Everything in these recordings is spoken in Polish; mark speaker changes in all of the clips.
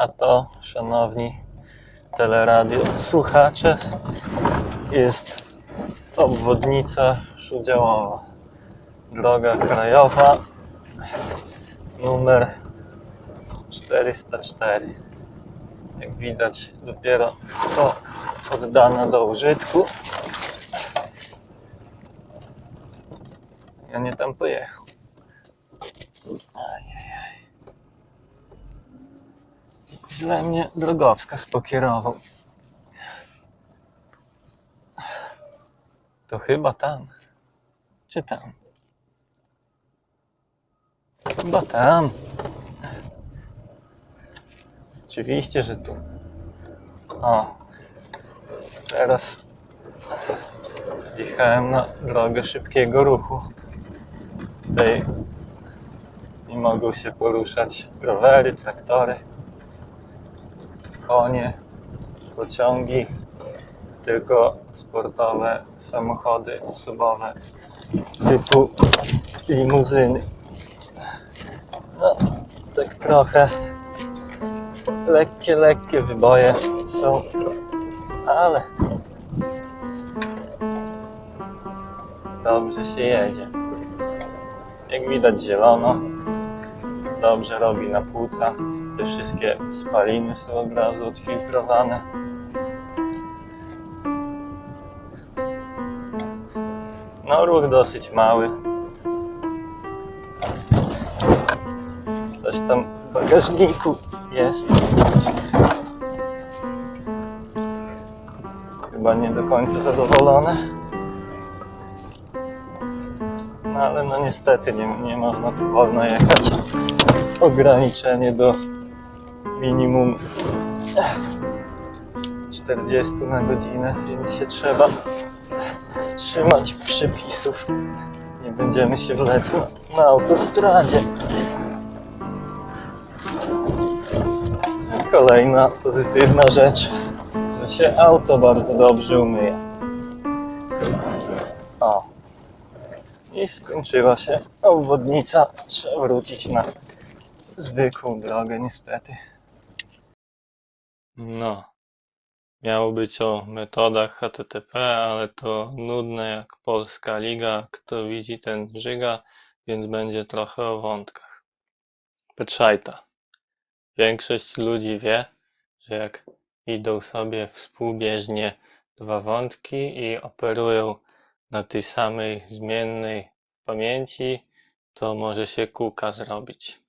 Speaker 1: A to, szanowni teleradio słuchacze, jest obwodnica Szudziałowa. Droga krajowa numer 404. Jak widać, dopiero co oddana do użytku. Ja nie tam pojechał. Źle mnie drogowskaz pokierował. To chyba tam. Czy tam? Chyba tam. Oczywiście, że tu. O. Teraz wjechałem na drogę szybkiego ruchu. Tutaj nie mogą się poruszać rowery, traktory, konie, pociągi, tylko sportowe samochody osobowe typu limuzyny. No, tak trochę lekkie, lekkie wyboje są, ale dobrze się jedzie. Jak widać zielono, dobrze robi na płuca. Te wszystkie spaliny są od razu odfiltrowane. No ruch dosyć mały. Coś tam w bagażniku jest. Chyba nie do końca zadowolone. No ale no niestety nie, nie można tu wolno jechać. Ograniczenie do minimum 40 na godzinę, więc się trzeba trzymać przepisów. Nie będziemy się wlec na, na autostradzie. Kolejna pozytywna rzecz, że się auto bardzo dobrze umyje. O. I skończyła się obwodnica. Trzeba wrócić na zwykłą drogę, niestety. No. Miało być o metodach HTTP, ale to nudne jak polska liga. Kto widzi, ten żyga, więc będzie trochę o wątkach. Petrzajta. Większość ludzi wie, że jak idą sobie współbieżnie dwa wątki i operują na tej samej zmiennej pamięci, to może się kółka zrobić.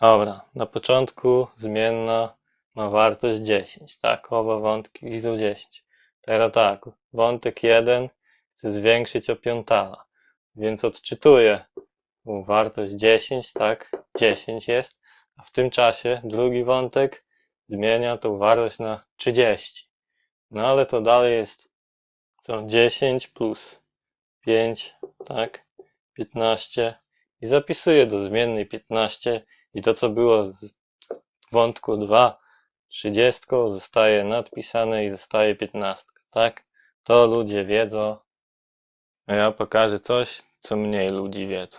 Speaker 1: Dobra, na początku zmienna ma wartość 10, tak? Oba wątki widzą 10. Teraz tak, wątek 1 chcę zwiększyć o piątala, więc odczytuję wartość 10, tak? 10 jest, a w tym czasie drugi wątek zmienia tą wartość na 30. No ale to dalej jest co 10 plus 5, tak? 15 i zapisuję do zmiennej 15 i to co było z wątku 2 30 zostaje nadpisane i zostaje 15, tak? To ludzie wiedzą. A ja pokażę coś, co mniej ludzi wiedzą.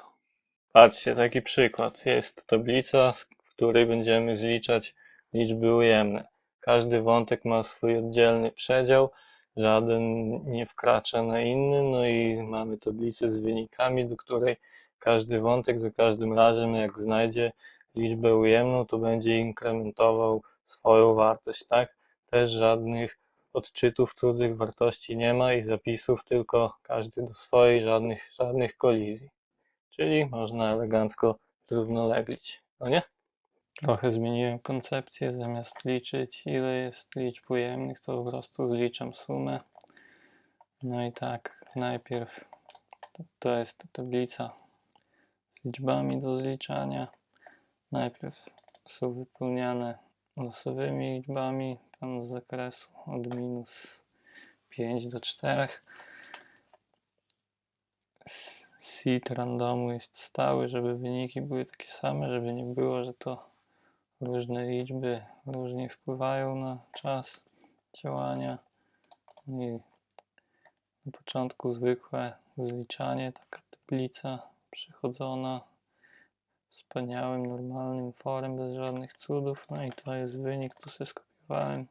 Speaker 1: Patrzcie, taki przykład. Jest tablica, z której będziemy zliczać liczby ujemne. Każdy wątek ma swój oddzielny przedział, żaden nie wkracza na inny, no i mamy tablicę z wynikami, do której każdy wątek za każdym razem, jak znajdzie liczbę ujemną, to będzie inkrementował swoją wartość, tak? Też żadnych odczytów cudzych wartości nie ma i zapisów, tylko każdy do swojej, żadnych, żadnych kolizji. Czyli można elegancko zrównoleglić, no nie? Trochę zmieniłem koncepcję, zamiast liczyć ile jest liczb ujemnych, to po prostu zliczam sumę. No i tak, najpierw to, jest ta tablica z liczbami do zliczania. Najpierw są wypełniane losowymi liczbami, tam z zakresu od minus 5 do 4. S- Seed randomu jest stały, żeby wyniki były takie same, żeby nie było, że to różne liczby różnie wpływają na czas działania. I na początku zwykłe zliczanie, taka tablica przechodzona wspaniałym, normalnym forem, bez żadnych cudów. No i to jest wynik, tu sobie skopiowałem.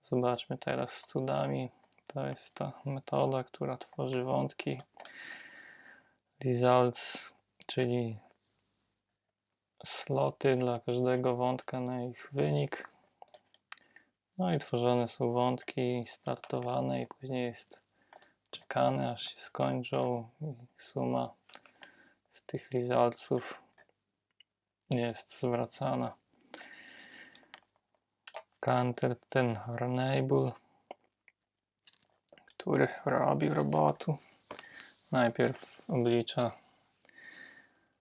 Speaker 1: Zobaczmy teraz z cudami. To jest ta metoda, która tworzy wątki. Results, czyli sloty dla każdego wątka na ich wynik. No i tworzone są wątki startowane i później jest czekane aż się skończą i suma z tych resultsów jest zwracana. Counter ten enable, który robi robotu. Najpierw oblicza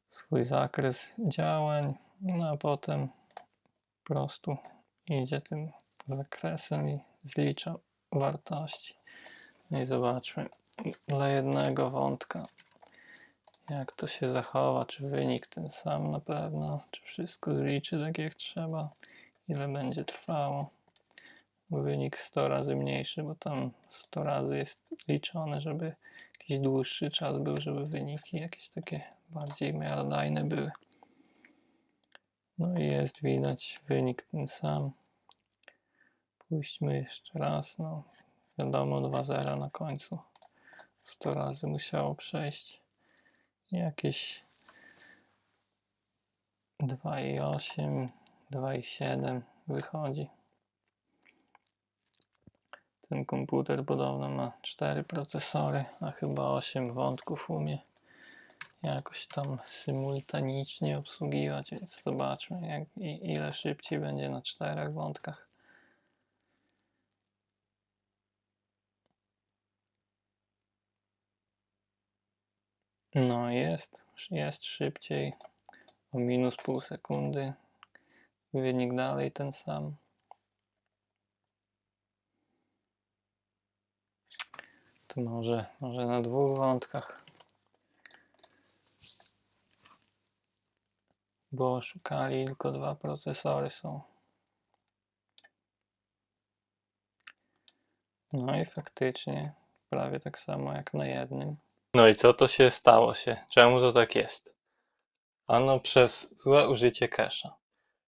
Speaker 1: swój zakres działań, no a potem po prostu idzie tym zakresem i zlicza wartości. No i zobaczmy dla jednego wątka, jak to się zachowa, czy wynik ten sam na pewno, czy wszystko zliczy tak jak trzeba, ile będzie trwało. Wynik 100 razy mniejszy, bo tam 100 razy jest liczone, żeby jakiś dłuższy czas był, żeby wyniki jakieś takie bardziej miarodajne były. No i jest widać wynik ten sam. Pójdźmy jeszcze raz, no wiadomo 2.0 na końcu 100 razy musiało przejść jakieś 2,8 2,7 wychodzi ten komputer podobno ma 4 procesory, a chyba 8 wątków umie jakoś tam symultanicznie obsługiwać, więc zobaczmy jak, ile szybciej będzie na czterech wątkach. No jest, jest szybciej o minus pół sekundy. Wynik dalej ten sam. To może, może na dwóch wątkach. Bo szukali tylko dwa procesory są. No i faktycznie prawie tak samo jak na jednym. No i co to się stało się? Czemu to tak jest? Ano przez złe użycie cache'a.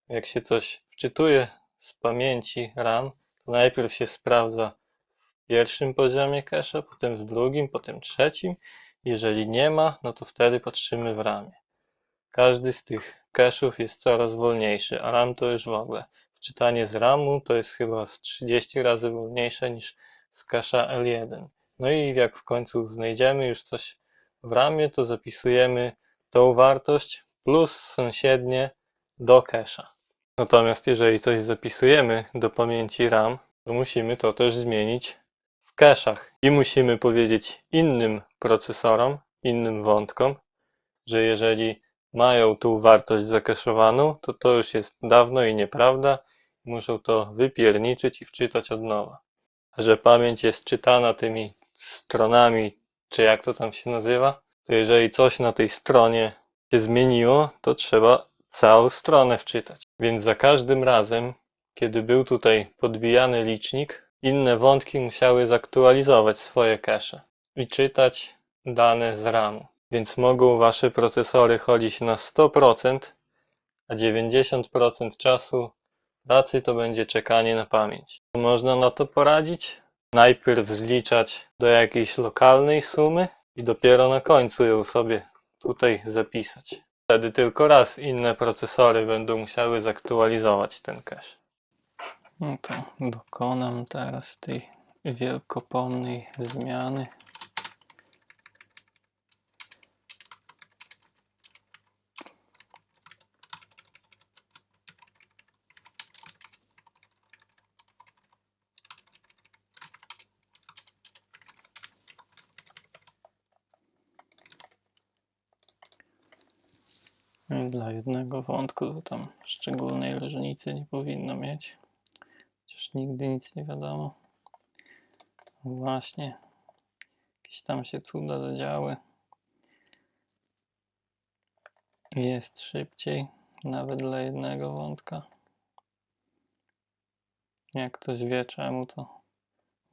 Speaker 1: Jak się coś wczytuje z pamięci RAM, to najpierw się sprawdza w pierwszym poziomie cache'a, potem w drugim, potem trzecim. Jeżeli nie ma, no to wtedy patrzymy w RAMie. Każdy z tych cache'ów jest coraz wolniejszy, a RAM to już w ogóle. Wczytanie z RAMu to jest chyba z 30 razy wolniejsze niż z cache'a L1. No i jak w końcu znajdziemy już coś w ramie, to zapisujemy tą wartość plus sąsiednie do cache'a. Natomiast jeżeli coś zapisujemy do pamięci RAM, to musimy to też zmienić w cache'ach i musimy powiedzieć innym procesorom, innym wątkom, że jeżeli mają tą wartość zakeszowaną, to to już jest dawno i nieprawda. Muszą to wypierniczyć i wczytać od nowa. Że pamięć jest czytana tymi stronami, czy jak to tam się nazywa, to jeżeli coś na tej stronie się zmieniło, to trzeba całą stronę wczytać. Więc za każdym razem, kiedy był tutaj podbijany licznik, inne wątki musiały zaktualizować swoje cache i czytać dane z RAMu. Więc mogą wasze procesory chodzić na 100%, a 90% czasu pracy to będzie czekanie na pamięć. Można na to poradzić? Najpierw zliczać do jakiejś lokalnej sumy i dopiero na końcu ją sobie tutaj zapisać. Wtedy tylko raz inne procesory będą musiały zaktualizować ten cache. No to dokonam teraz tej wielkopomnej zmiany. Dla jednego wątku to tam szczególnej różnicy nie powinno mieć. Chociaż nigdy nic nie wiadomo. Właśnie. Jakieś tam się cuda zadziały. Jest szybciej, nawet dla jednego wątka. Jak ktoś wie czemu, to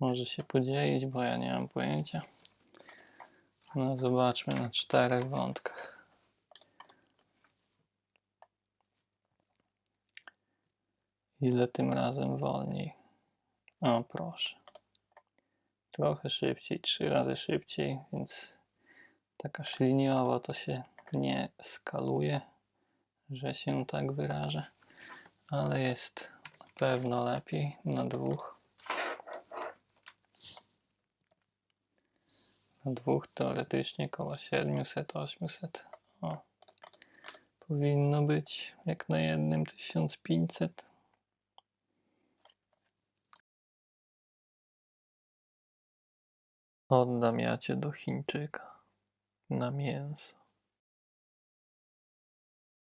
Speaker 1: może się podzielić, bo ja nie mam pojęcia. No zobaczmy na czterech wątkach. Ile tym razem wolniej? O, proszę. Trochę szybciej, trzy razy szybciej, więc taka liniowo to się nie skaluje, że się tak wyrażę, ale jest na pewno lepiej na dwóch. Na dwóch teoretycznie około 700-800. O, powinno być jak na jednym 1500. Oddam jacie do Chińczyka na mięso.